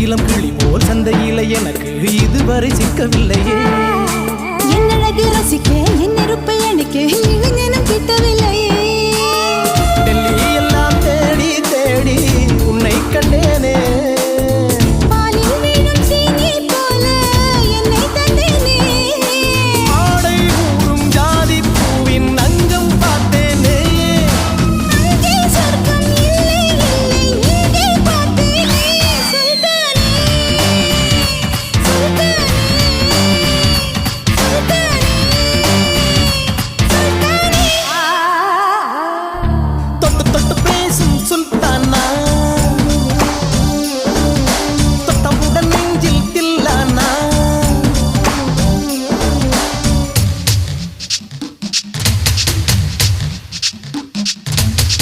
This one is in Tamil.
இளம் கிளி போல் சந்தையில எனக்கு இதுவரை சிக்கவில்லையே.